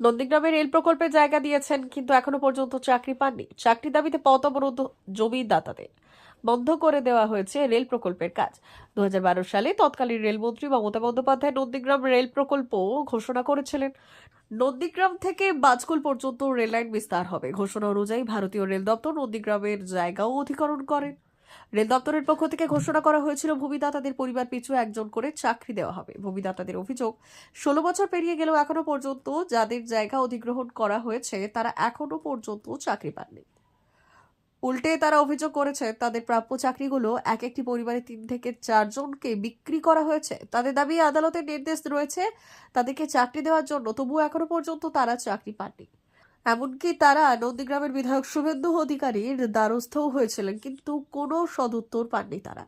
নন্দীগ্রামে রেল প্রকল্পে জায়গা দিয়েছেন, কিন্তু এখনও পর্যন্ত চাকরি পাননি। চাকরি দাবিতে পথ অবরোধ জমিদাতাদের। বন্ধ করে দেওয়া হয়েছে রেল প্রকল্পের কাজ। দু হাজার বারো সালে তৎকালীন রেলমন্ত্রী মমতা বন্দ্যোপাধ্যায় নন্দীগ্রাম রেল প্রকল্প ঘোষণা করেছিলেন। নন্দীগ্রাম থেকে বাজকুল পর্যন্ত রেল লাইন বিস্তার হবে। ঘোষণা অনুযায়ী ভারতীয় রেল দপ্তর নন্দীগ্রামের জায়গাও অধিকরণ করেন রেল দপ্তরের পক্ষ থেকে ঘোষণা করা হয়েছিল, ভূমিদাতাদের পরিবার পিছু একজন করে চাকরি দেওয়া হবে। ভূমিদাতাদের অভিযোগ, ষোলো বছর পেরিয়ে গেলেও এখনও পর্যন্ত যাদের জায়গা অধিগ্রহণ করা হয়েছে, তারা এখনও পর্যন্ত চাকরি পাননি। উল্টে তারা অভিযোগ করেছে, তাদের প্রাপ্য চাকরিগুলো এক একটি পরিবারে তিন থেকে চারজনকে বিক্রি করা হয়েছে। তাদের দাবি, আদালতের নির্দেশ রয়েছে তাদেরকে চাকরি দেওয়ার জন্য, তবুও এখনও পর্যন্ত তারা চাকরি পাননি। এমনকি তারা নন্দীগ্রামের বিধায়ক শুভেন্দু অধিকারীর দ্বারস্থও হয়েছিলেন কিন্তু কোনো সদুত্তর পাননি তারা।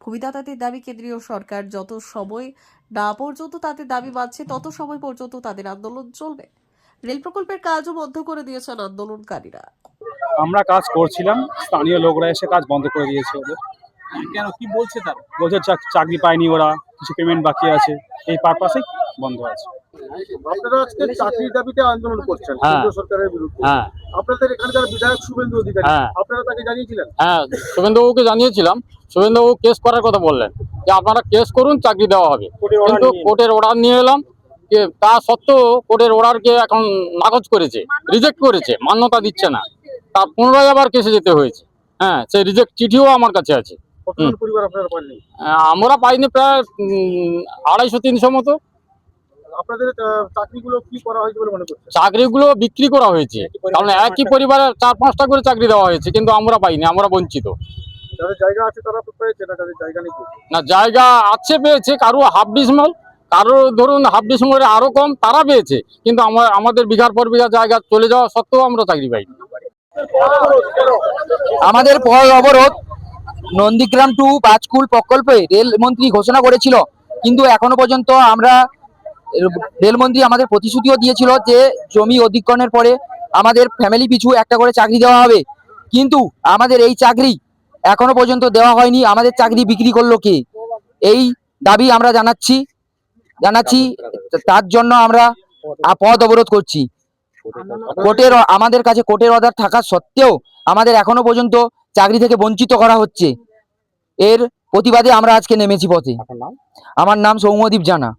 ভূমিদাতাদের দাবি কেন্দ্রীয় সরকার যত সময় না পর্যন্ত তাদের দাবি মানছে তত সময় পর্যন্ত তাদের আন্দোলন চলবে। রেল প্রকল্পের কাজও বন্ধ করে দিয়েছেন আন্দোলনকারীরা। আমরা কাজ করছিলাম স্থানীয় লোকরা এসে কাজ বন্ধ করে দিয়েছে ওদের। কেন? কি বলছে তারা? বলছে চাক- চাকরি পায়নি ওরা কিছু পেমেন্ট বাকি আছে এই পারপাসে বন্ধ আছে। আপনারা আজকে চাকরির দাবিতে আন্দোলন করছেন হ্যাঁ। কেন্দ্র সরকারের বিরুদ্ধে। হ্যাঁ। আপনাদের এখানে বিধায়ক শুভেন্দু অধিকারী হ্যাঁ। আপনারা তাকে জানিয়েছিলেন? হ্যাঁ শুভেন্দুবাবুকে জানিয়েছিলাম। শুভেন্দুবাবু কেস করার কথা বললেন। যে আপনারা কেস করুন চাকরি দেওয়া হবে। কোর্টের order কিন্তু নিয়ে কোর্টের অর্ডার নিয়ে এলাম। যে তা সত্ত্বেও কোর্টের অর্ডারকে এখন নাকচ করেছে রিজেক্ট করেছে মান্যতা দিচ্ছে না। তার পুনরায় আবার কেসে যেতে হয়েছে। হ্যাঁ সেই রিজেক্ট চিঠিও আমার কাছে আছে। কতজন পরিবার আপনারা পাননি? আহ, আমরা পাইনি প্রায় উম, আড়াইশো তিনশো মতো। আপনাদের চাকরিগুলো কি করা হয়েছে বলে মনে করছেন? চাকরিগুলো বিক্রি করা হয়েছে। কারণ একই পরিবারে চার পাঁচটা করে চাকরি দেওয়া হয়েছে কিন্তু আমরা পাইনি আমরা বঞ্চিত। জায়গা আছে তারা পেয়েছে না জায়গা নেই না জায়গা আছে পেয়েছে কারও হাফ ডিসমল কারও ধরুন হাফ ডিসমলের আরও কম তারা পেয়েছে কিন্তু আমার আমাদের বিঘার পর বিঘা জায়গা চলে যাওয়া সত্ত্বেও আমরা চাকরি পাইনি। আমাদের পথ অবরোধ নন্দীগ্রাম টু বাজকুল প্রকল্পে রেলমন্ত্রী ঘোষণা করেছিল কিন্তু এখনও পর্যন্ত আমরা রেলমন্ত্রী আমাদের প্রতিশ্রুতিও দিয়েছিল যে জমি অধিগ্রহণের পরে আমাদের ফ্যামিলি পিছু একটা করে চাকরি দেওয়া হবে। কিন্তু আমাদের এই চাকরি এখনও পর্যন্ত দেওয়া হয়নি। আমাদের চাকরি বিক্রি করল কে? এই দাবি আমরা জানাচ্ছি জানাচ্ছি। তার জন্য আমরা পথ অবরোধ করছি। কোর্টের আমাদের কাছে কোর্টের অর্ডার থাকা সত্ত্বেও আমাদের এখনও পর্যন্ত চাকরি থেকে বঞ্চিত করা হচ্ছে। এর প্রতিবাদে আমরা আজকে নেমেছি পথে। আমার নাম সৌম্যদীপ জানা।